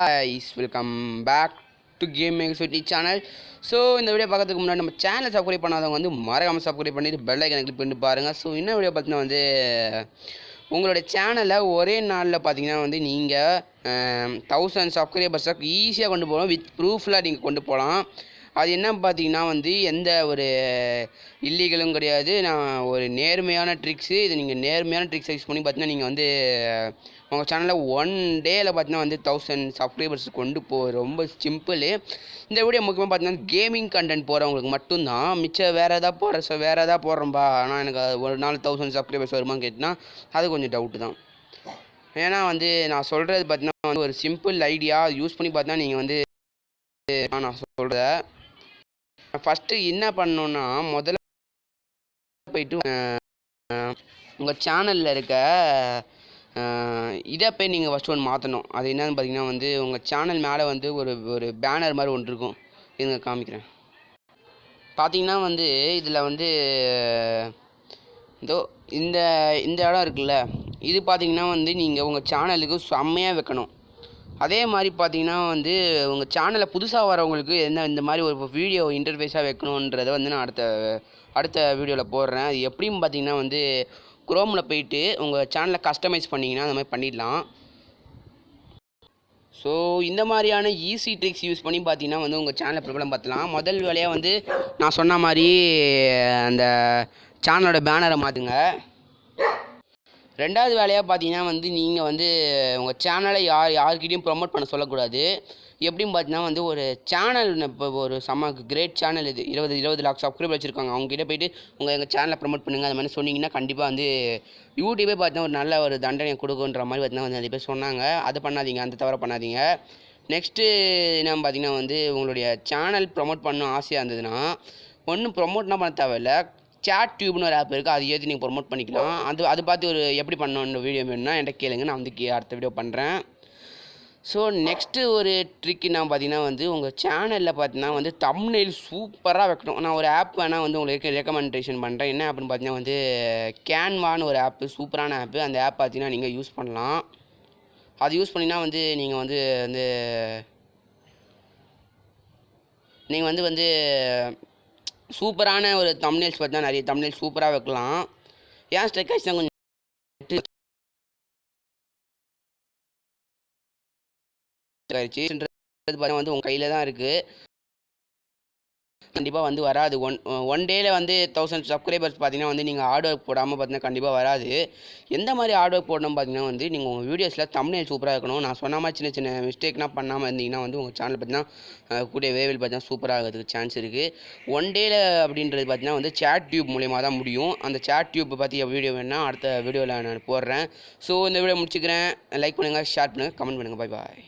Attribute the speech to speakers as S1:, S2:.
S1: Ice welcome back to game Chutti channel so இந்த video பார்க்கறதுக்கு முன்னாடி நம்ம சேனல் சப்ஸ்கிரைப் பண்ணாதவங்க வந்து மறக்காமல் சப்ஸ்கிரைப் பண்ணிட்டு பெல் ஐக்கனை கிளிக் பண்ணிட்டு பாருங்கள் ஸோ இன்னும் வீடியோ பார்த்தீங்கன்னா வந்து உங்களோட சேனலை ஒரே நாளில் பார்த்தீங்கன்னா வந்து நீங்கள் தௌசண்ட் சப்ஸ்கிரைபர்ஸாக ஈஸியாக கொண்டு போகலாம். வித் ப்ரூஃபில் நீங்கள் கொண்டு போகலாம். அது என்ன பார்த்தீங்கன்னா வந்து எந்த ஒரு இல்லீகலும் கிடையாது. நான் ஒரு நேர்மையான ட்ரிக்ஸு இது நீங்கள் நேர்மையான ட்ரிக்ஸ் யூஸ் பண்ணி பார்த்தீங்கன்னா நீங்கள் வந்து உங்கள் சேனலில் ஒன் டேயில் பார்த்தீங்கன்னா வந்து தௌசண்ட் சப்ஸ்கிரைபர்ஸ் கொண்டு போ ரொம்ப சிம்பிள் இந்த வீடியோ முக்கியமாக பார்த்தீங்கன்னா கேமிங் கண்டென்ட் போகிறவங்களுக்கு மட்டும்தான். மிச்சம் வேறு எதாவது போடுற வேறு எதாவது போடுறோம்பா ஆனால் எனக்கு ஒரு நாள் தௌசண்ட் சப்ஸ்கிரைபர்ஸ் வருமான்னு கேட்டினா அது கொஞ்சம் டவுட்டு தான். ஏன்னா வந்து நான் சொல்கிறது பார்த்தீங்கன்னா வந்து ஒரு சிம்பிள் ஐடியா யூஸ் பண்ணி பார்த்தா நீங்கள் வந்து நான் சொல்கிறேன் ஃபஸ்ட்டு என்ன பண்ணணுன்னா முதல்ல போயிட்டு உங்கள் சேனலில் இருக்க இதை போய் நீங்கள் ஃபஸ்ட்டு ஒன்று மாற்றணும் அது என்னன்னு பார்த்தீங்கன்னா வந்து உங்கள் சேனல் மேலே வந்து ஒரு ஒரு பேனர் மாதிரி ஒன்று இருக்கும். இதுங்க காமிக்கிறேன். பார்த்தீங்கன்னா வந்து இதில் வந்து இதோ இந்த இந்த இடம் இருக்குல்ல இது பார்த்தீங்கன்னா வந்து நீங்கள் உங்கள் சேனலுக்கு செம்மையாக வைக்கணும். அதே மாதிரி பார்த்தீங்கன்னா வந்து உங்கள் சேனலில் புதுசாக வரவங்களுக்கு என்ன இந்த மாதிரி ஒரு வீடியோ இன்டர்ஃபேஸாக வைக்கணுன்றதை வந்து நான் அடுத்த அடுத்த வீடியோவில் போடுறேன். அது எப்படின்னு பார்த்தீங்கன்னா வந்து குரோமில் போயிட்டு உங்கள் சேனலை கஸ்டமைஸ் பண்ணிங்கன்னா அந்த மாதிரி பண்ணிடலாம். ஸோ இந்த மாதிரியான ஈஸி ட்ரிக்ஸ் யூஸ் பண்ணி பார்த்தீங்கன்னா வந்து உங்கள் சேனலை ப்ராப்ளம் பார்த்தலாம் முதல் வேலையாக வந்து நான் சொன்ன மாதிரி அந்த சேனலோட பேனரை மாற்றுங்க ரெண்டாவது வேலையாக பார்த்தீங்கன்னா வந்து நீங்கள் வந்து உங்கள் சேனலை யார் யார்கிட்டையும் ப்ரொமோட் பண்ண சொல்லக்கூடாது. எப்படின்னு பார்த்தீங்கன்னா வந்து ஒரு சேனல் இப்போ ஒரு செம்ம கிரேட் சேனல் இது. இருபது இருபது லாக் சப்ஸ்கிரைபர் வச்சுருக்காங்க. அவங்ககிட்ட போயிட்டு உங்கள் எங்கள் சேனலை ப்ரொமோட் பண்ணுங்கள் அது மாதிரி சொன்னீங்கன்னா கண்டிப்பாக வந்து யூடியூபே பார்த்தீங்கன்னா ஒரு நல்ல ஒரு தண்டனை கொடுக்குன்ற மாதிரி பார்த்தீங்கன்னா வந்து நிறைய பேர் சொன்னாங்க. அது பண்ணாதீங்க அந்த தவிர பண்ணாதீங்க. நெக்ஸ்ட்டு என்ன பார்த்தீங்கன்னா வந்து உங்களுடைய சேனல் ப்ரொமோட் பண்ண ஆசையாக இருந்ததுன்னா ஒன்றும் ப்ரொமோட்னா பண்ண தேவையில்ல. சேட் டியூப்னு ஒரு ஆப் இருக்குது அது ஏற்றி நீங்கள் ப்ரொமோட் பண்ணிக்கலாம். அது அது பார்த்து ஒரு எப்படி பண்ணணும் வீடியோ வேணும்னா என்கிட்ட கேளுங்க. நான் வந்து கே அடுத்த வீடியோ பண்ணுறேன் ஸோ நெக்ஸ்ட்டு ஒரு ட்ரிக் என்ன பார்த்தீங்கன்னா வந்து உங்கள் சேனலில் பார்த்தீங்கன்னா வந்து தம்னெயில் சூப்பராக வைக்கணும். நான் ஒரு ஆப் வேணால் வந்து உங்களுக்கு ரெக்கமெண்டேஷன் பண்ணுறேன் என்ன ஆப்னு பார்த்தீங்கன்னா வந்து கேன்வான்னு ஒரு ஆப்பு சூப்பரான ஆப்பு அந்த ஆப் பார்த்தீங்கன்னா நீங்கள் யூஸ் பண்ணலாம். அது யூஸ் பண்ணிங்கன்னா வந்து நீங்கள் வந்து வந்து நீங்கள் வந்து வந்து சூப்பரான ஒரு தமிழ்ஸ் பார்த்தா நிறைய தமிழ் சூப்பராக வைக்கலாம். ஏன் ஸ்ட்ரைக் ஆச்சுன்னா கொஞ்சம் ஆயிடுச்சுன்றது பார்த்தா வந்து உங்கள் கையில் தான் இருக்குது கண்டிப்பாக வந்து வராது. ஒன் ஒன் டேயில் வந்து தௌசண்ட் சப்ஸ்கிரைபர்ஸ் பார்த்தீங்கன்னா வந்து நீங்கள் ஹார்ட் ஒர்க் போடாமல் பார்த்தீங்கன்னா கண்டிப்பாக வராது. எந்த மாதிரி ஹார்ட் ஒர்க் போடணும் பார்த்தீங்கன்னா வந்து நீங்கள் உங்கள் வீடியோஸில் தமிழ் சூப்பராக இருக்கணும். நான் சொன்ன மாதிரி சின்ன சின்ன மிஸ்டேக்லாம் பண்ணாமல் இருந்தீங்கன்னா வந்து உங்கள் சேனல் பார்த்தீங்கன்னா uh, கூடிய வேவில் பார்த்தீங்கன்னா சூப்பராக ஆகிறதுக்கு சான்ஸ் இருக்குது ஒன் டேயில் அப்படின்றது பார்த்தீங்கன்னா வந்து சேட் டியூப் மூலியமாக தான் முடியும். அந்த சேட் டியூப் பற்றி வீடியோ வேணால் அடுத்த வீடியோவில் நான் போடுறேன். ஸோ இந்த வீடியோ முடிச்சுக்கிறேன். லைக் பண்ணுங்கள் ஷேர் பண்ணுங்கள் கமெண்ட் பண்ணுங்கள் பாய் பாய்